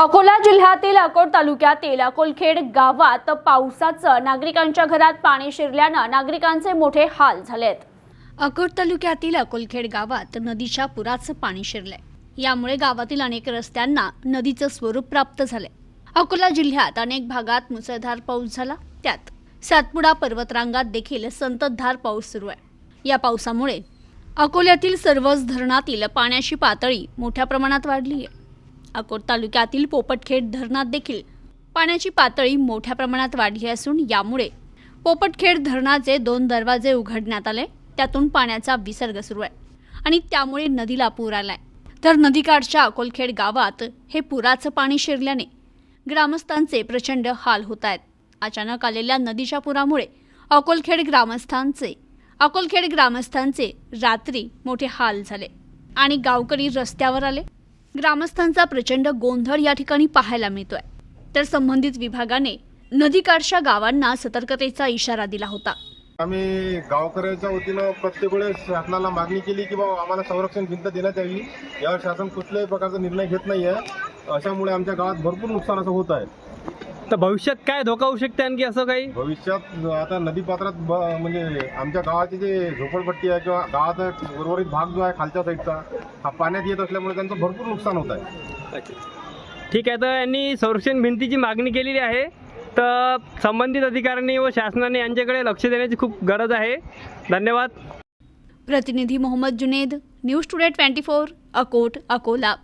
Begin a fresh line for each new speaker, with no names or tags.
अकोला जिल्ह्यातील अकोट तालुक्यातील अकोलखेड गावात पावसाचं नागरिकांच्या घरात पाणी शिरल्यानं नागरिकांचे मोठे हाल झालेत. अकोट तालुक्यातील अकोलखेड गावात नदीच्या पुराचं पाणी शिरलंय. यामुळे गावातील अनेक रस्त्यांना नदीचं स्वरूप प्राप्त झालंय. अकोला जिल्ह्यात अनेक भागात मुसळधार पाऊस झाला. त्यात सातपुडा पर्वतरांगात देखील संततधार पाऊस सुरू आहे. या पावसामुळे अकोल्यातील सर्वच धरणातील पाण्याची पातळी मोठ्या प्रमाणात वाढली आहे. अकोट तालुक्यातील पोपटखेड धरणात देखील पाण्याची पातळी मोठ्या प्रमाणात वाढली असून यामुळे पोपटखेड धरणाचे दोन दरवाजे उघडण्यात आले. त्यातून पाण्याचा विसर्ग सुरू आहे आणि त्यामुळे नदीला पूर आलाय. तर नदीकाठच्या अकोलखेड गावात हे पुराचं पाणी शिरल्याने ग्रामस्थांचे प्रचंड हाल होत आहेत. अचानक आलेल्या नदीच्या पुरामुळे अकोलखेड ग्रामस्थांचे अकोलखेड ग्रामस्थांचे रात्री मोठे हाल झाले आणि गावकरी रस्त्यावर आले. ग्रामस्थांचा प्रचंड गोंधळ या ठिकाणी पाहायला मिळतोय. तर संबंधित विभागाने नदीकाठच्या गावांना सतर्कतेचा इशारा दिला होता.
आम्ही गावकऱ्याच्या वतीनं प्रत्येक वेळेस शासनाला मागणी केली की बाबा आम्हाला संरक्षण भिंत देण्यात यावी. यावर शासन कुठल्याही प्रकारचा निर्णय घेत नाही आहे अशामुळे आमच्या गावात भरपूर नुकसान असं होत आहे.
तर भविष्यात काय धोका होऊ शकते आणखी असं काही?
भविष्यात आता नदीपात्रात ब म्हणजे आमच्या गावाची जे झोपडपट्टी आहे किंवा गावाचा उर्वरित भाग जो आहे खालच्या साईडचा हा पाण्यात येत असल्यामुळे त्यांचं भरपूर नुकसान होत आहे.
ठीक आहे तर यांनी संरक्षण भिंतीची मागणी केलेली आहे. तर संबंधित अधिकाऱ्यांनी व शासनाने यांच्याकडे लक्ष देण्याची खूप गरज आहे. धन्यवाद.
प्रतिनिधी Mohammed Juned news today twenty four Akot Akola.